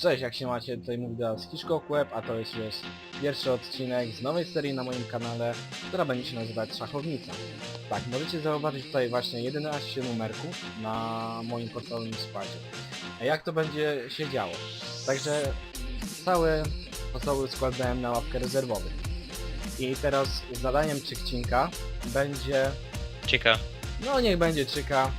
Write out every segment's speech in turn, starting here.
Cześć, jak się macie? Tutaj mówi do was Hiszko Web, a to jest już pierwszy odcinek z nowej serii na moim kanale, która będzie się nazywać Szachownica. Tak, możecie zauważyć tutaj właśnie 11 numerków na moim podstawowym składzie. A jak to będzie się działo? Także cały podstawowy skład dałem na łapkę rezerwowy. I teraz zadaniem Czykcinka będzie Cieka. no niech będzie czyka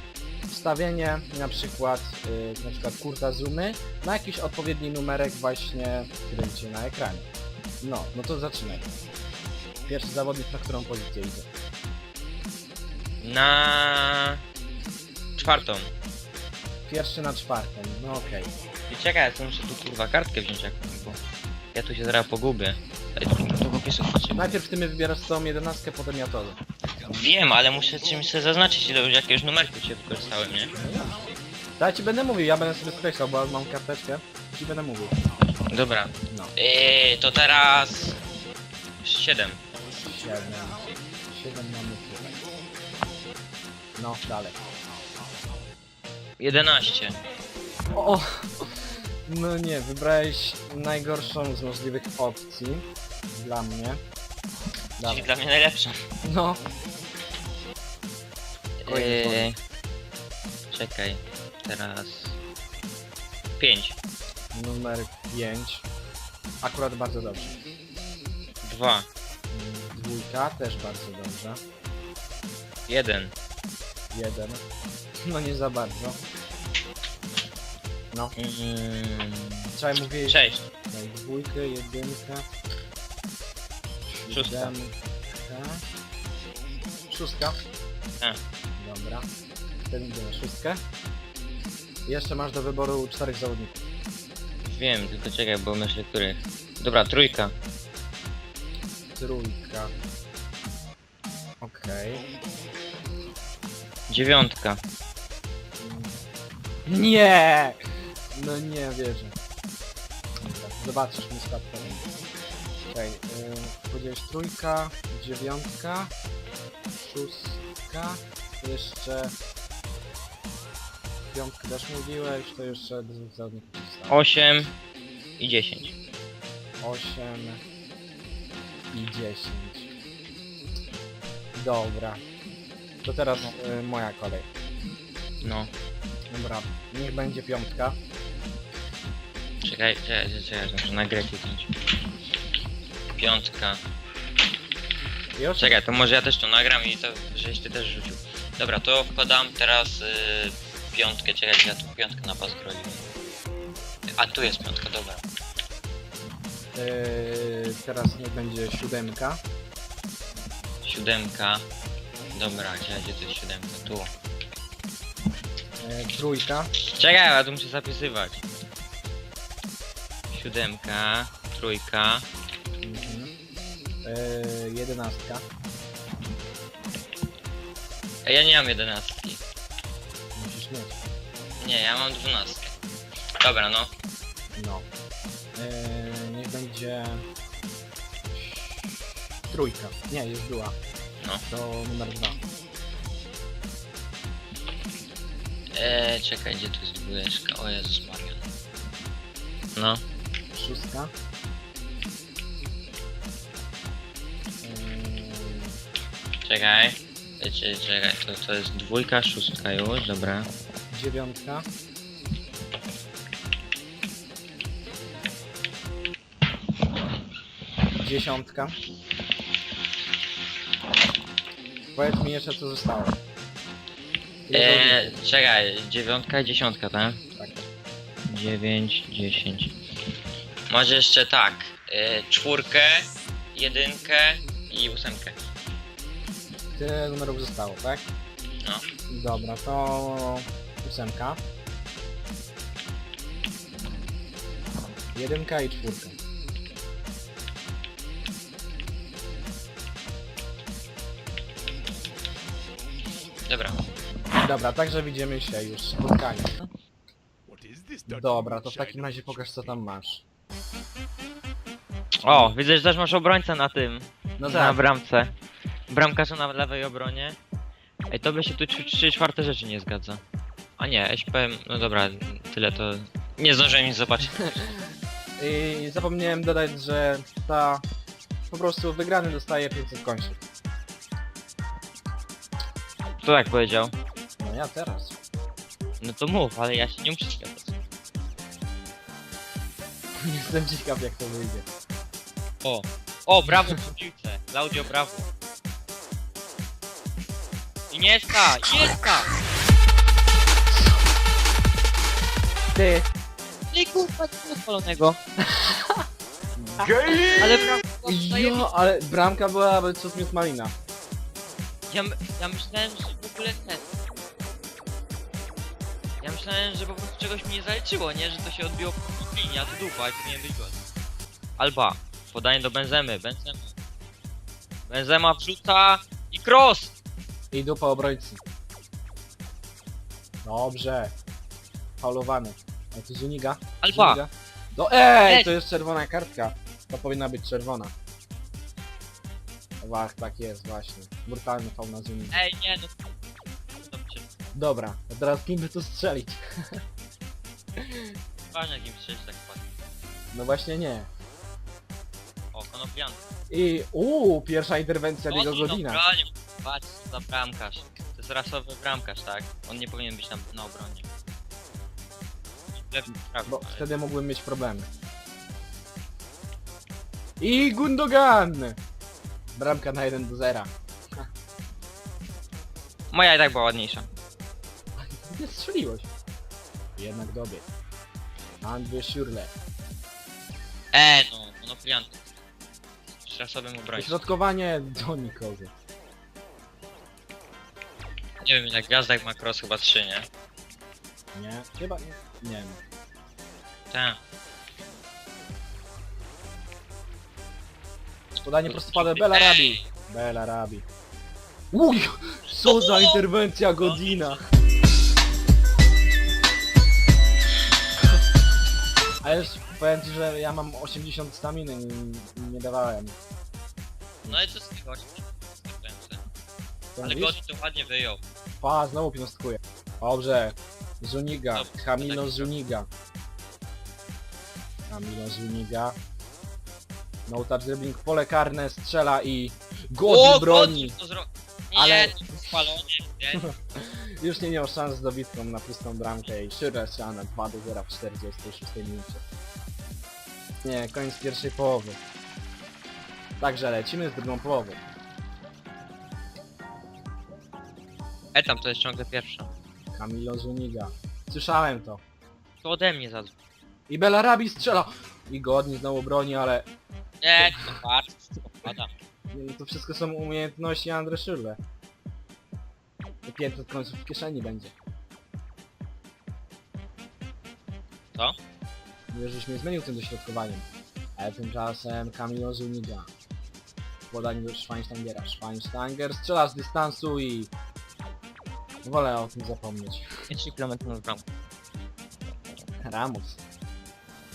wstawienie na przykład y, na przykład kurta zoomy na jakiś odpowiedni numerek właśnie, który widzicie na ekranie. No, no to zaczynaj. Pierwszy zawodnik na którą pozycję idzie. Na czwartą. Pierwszy na czwartą, no okej. I czekaj, ja muszę tu kurwa kartkę wziąć jakąś, bo ja tu się zaraz pogubię. Ej, tu. Najpierw ty mi wybierasz całą jedenastkę, potem ja to. Wiem, ale muszę czymś sobie zaznaczyć, ile już jakiegoś numerku cię wykorzystałem, nie? To ja ci będę mówił, ja będę sobie skreślał, bo mam karteczkę. Ci będę mówił. Dobra. No. Eee, to teraz... Siedem. Siedem. Siedem mamy tutaj. No, dalej. Jedenaście. O! No nie, wybrałeś najgorszą z możliwych opcji dla mnie. Czyli Dawaj. dla mnie najlepsza. No, Eee, czekaj. Teraz... Pięć. numer 5. Akurat bardzo dobrze. Dwa. Mm, Dwójka też bardzo dobrze. Jeden. Jeden. No nie za bardzo. No, Mm, trzeba mówić sześć. tak, dwójkę, jedynkę. Szóstka. siódemkę. Szóstka. A. Dobra. Wtedy idę na szóstkę. Jeszcze masz do wyboru czterech zawodników. Wiem, tylko czekaj, bo myślę, których. Dobra, trójka. Trójka. Okej. Dziewiątka. Nie! No nie wierzę. Dobra, Zobaczysz mi skład. Okej, yy, powiedziałeś trójka, dziewiątka, szóstka, jeszcze piątkę też mówiłeś, to jeszcze dwóch zawodników zostało. Osiem i dziesięć. 8 i 10. Dobra. To teraz y, moja kolej. No. Dobra, niech będzie piątka. Czekaj, czekaj, czekaj, czekaj, muszę na grę kliknąć. Piątka. Już? Czekaj, to może ja też to nagram i to, żeś ty też rzucił. Dobra, to wkładam teraz y, piątkę, czekaj, ja tu piątkę na pas groziłem. A tu jest piątka, dobra. Yy, teraz niech będzie siódemka. Siódemka. Dobra, czekaj, gdzie to jest siódemka? Tu. Yy, trójka. Czekaj, ja tu muszę zapisywać. Siódemka, trójka, Mhm. Yy, jedenastka. Ej, ja nie mam jedenastki. Musisz mieć. Nie, ja mam dwunastkę. Dobra, no. No. Yy, niech będzie... Trójka. Nie, już była. No. To numer dwa. Eee, czekaj, gdzie tu jest dwójeczka? O Jezus Maria. No. Szóstka. Yy, Czekaj. Cze- Czekaj, to, to jest dwójka, szóstka już, dobra. dziewiątka. Dziesiątka. Powiedz mi jeszcze co zostało. Eee, czekaj, dziewiątka i dziesiątka, tak? Tak. Dziewięć, dziesięć. Może jeszcze tak. E, czwórkę, jedynkę i ósemkę. Tyle numerów zostało, tak? No. Dobra, to ósemka. Jedynka i czwórka. Dobra. Dobra, także widzimy się już w spotkaniu. Dobra, to w takim razie pokaż co tam masz. O, widzę, że też masz obrońcę na tym. No na tak, bramce. Bramkarza na lewej obronie. Ej, to by się tu trzy, trzy czwarte rzeczy nie zgadza. A nie, SPM, no dobra, tyle to Nie zdążyłem nic zobaczyć. I zapomniałem dodać, że ta po prostu wygrany dostaje 500 końców. Kto tak powiedział? No ja teraz. No to mów, ale ja się nie muszę zgadzać. Jestem ciekaw jak to wyjdzie. O! O, brawo przy piłce! Claudio, brawo! Iniesta! Iniesta! Ty! No i kurwa, nie odpalonego. Ale brawo! Jo, ale bramka była cud miód malina. Ja, my- ja myślałem, że w ogóle ten... Ja myślałem, że po prostu czegoś mi nie zaliczyło, nie? Że to się odbiło po linii, a to dupa, i powinien być gol. Alba, podanie do Benzemy, Benzema. Benzema wrzuca i cross! I dupa obrońcy. Dobrze. Faulowany. Ale to Zuniga? Alba! Zuniga? Do ej, Ej! to jest czerwona kartka. To powinna być czerwona. Wach, tak jest właśnie. Brutalny faul na Zuniga. Ej, nie, no... Dobrze, Dobra, a teraz kim by tu strzelić? ważne jakim strzelić tak padnie. No właśnie nie. O, Konopian. I uuu, pierwsza interwencja Diego Godina. bronił. Patrz, za bramkarz. To jest rasowy bramkarz, tak? On nie powinien być na, na obronie. Lewy, prawy, Bo ale... wtedy mógłbym mieć problemy. I Gundogan! Bramka na 1 do 0. Moja i tak była ładniejsza. Nie strzeliłeś. Jednak dobie. Andrzej Szurle. E, no. Z obrońcą. Środkowanie do nikogo. Nie wiem, jak gwiazdek ma cross chyba 3, nie? Nie? Chyba nie. Nie wiem. Tak. Podanie prostopadłe Belarabi. Belarabi. Uj! Co za interwencja Godina! A już powiem ci, że ja mam 80 staminy i nie dawałem. No i co z tego? To Ale mówisz? Godin to ładnie wyjął. Pa, znowu piąstkuje. Dobrze. Zuniga. Dobrze, Camilo tak. Zuniga. Camilo Zuniga. No touch dribbling, pole karne, strzela i... Godin broni! Godin to zro... Nie, Ale- to spalony, nie? Już nie miał szans z dobitką na pustą bramkę i Szyrę strzela na 2 do 0 w 46 minucie. Nie, koniec pierwszej połowy. Także lecimy z drugą połową. E, tam to jest ciągle pierwsza. Camilo Zuniga. Słyszałem to. To ode mnie za... I Belarabi strzela! I Godin znowu broni, ale Nie, to bardzo, no to wszystko są umiejętności Andre. To 500 końców w kieszeni będzie. Co? Mówię, żeś mnie zmienił tym dośrodkowaniem. Ale tymczasem Camilo Zuniga. Podanie do Schweinsteingera. Schweinsteiger strzela z dystansu i... Wolę o tym zapomnieć. 3 km na bramkę. Ramos.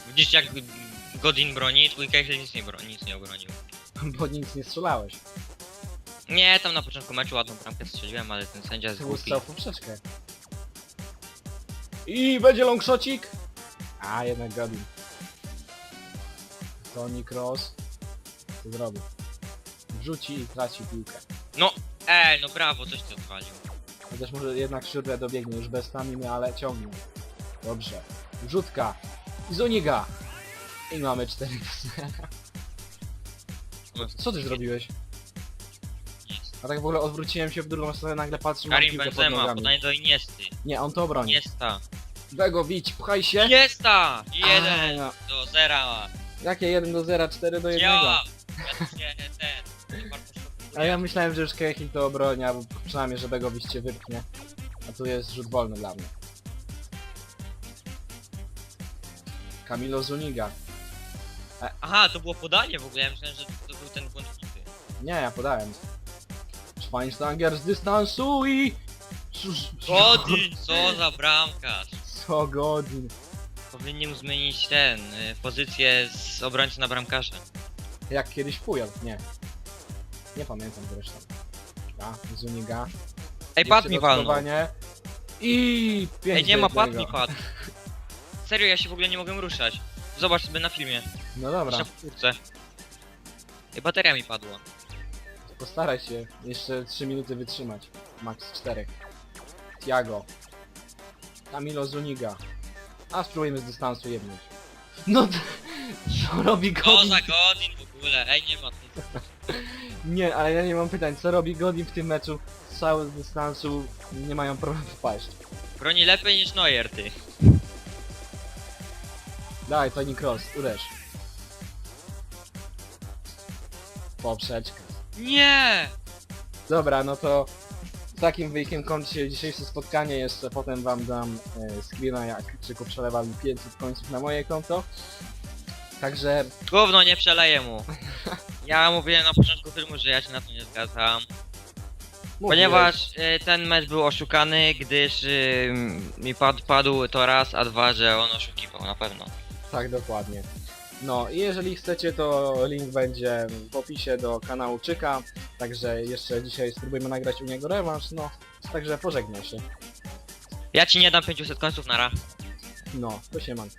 Widzisz jak Godin broni, twój Kejsel nic nie broni, nic nie obronił. Bo nic nie strzelałeś. Nie, tam na początku meczu ładną bramkę strzeliłem, ale ten sędzia jest głupi. w poprzeczkę. I będzie longshotcik. A, jednak Godin. Tony Cross. Co zrobił? Wrzuci i traci piłkę. Ej, no brawo, coś ty odwalił. Chociaż może jednak Szyrle dobiegnie już bez staminy, ale ciągnie. Dobrze. Wrzutka. I Zuniga. I mamy 4 Co ty zrobiłeś? A tak w ogóle odwróciłem się w drugą stronę, nagle patrzę na Karim piłkę pod Benzema, nogami. podanie do Iniesty. Nie, on to obroni. Iniesta. Begowić, pchaj się. Iniesta! Jeden A, do zera. Jakie 1 do 0, 4 do 1? Działa! Nie A ja myślałem, że już Kehil to obroni, albo przynajmniej, że Begowić cię wypchnie. A tu jest rzut wolny dla mnie. Camilo Zuniga. Aha, to było podanie w ogóle, ja myślałem, że to był ten błędniki. Nie, ja podałem. Schweinsteiger z dystansu i... Godin, co za bramkarz! Co godzin. Powinni mu zmienić ten, y, pozycję z obrońcy na bramkarza. Jak kiedyś Pujol, nie. Nie pamiętam zresztą. Ja, Zuniga. Ej, pad mi walnął. Dodatkowanie. I... Ej, pięć nie do ma pad jednego. mi padł. serio, ja się w ogóle nie mogę ruszać. Zobacz sobie na filmie. No dobra, Na powtórce. I bateria mi padła. postaraj się jeszcze 3 minuty wytrzymać. Max 4. Tiago. Camilo Zuniga. A spróbujemy z dystansu jednąć. No t- co robi Co Godin? za Godin w ogóle? Ej, nie ma tu. Nie, ale ja nie mam pytań, co robi Godin w tym meczu? Strzały z dystansu nie mają problemu wpaść. Broni lepiej niż Neuer, ty. Daj, Tony Cross, uderz. Poprzeczka. Nie! Dobra, no to z takim wynikiem kończy się dzisiejsze spotkanie. Jeszcze potem wam dam e, screena, jak Krzyku przelewa mi 500 końców na moje konto. Także Gówno nie przeleję mu. Ja mówiłem na początku filmu, że ja się na to nie zgadzam. Ponieważ e, ten mecz był oszukany, gdyż e, mi pad, padł to raz, a dwa, że on oszukiwał na pewno. Tak, dokładnie. No i jeżeli chcecie, to link będzie w opisie do kanału Czyka. Także jeszcze dzisiaj spróbujemy nagrać u niego rewanż, no. Także pożegnaj się. Ja ci nie dam 500 końców na ra. No, to się manko.